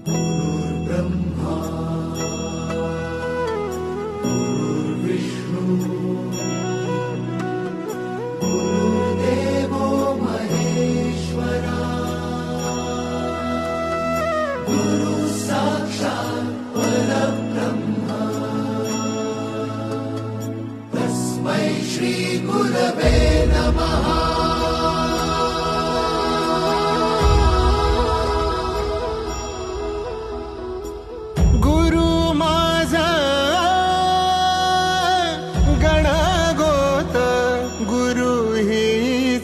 ्रह्मार्विष्णु देवो महेश्वरासाक्षात् पुर ब्रह्मा तस्मै श्रीगुरवे।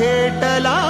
भेटला विठा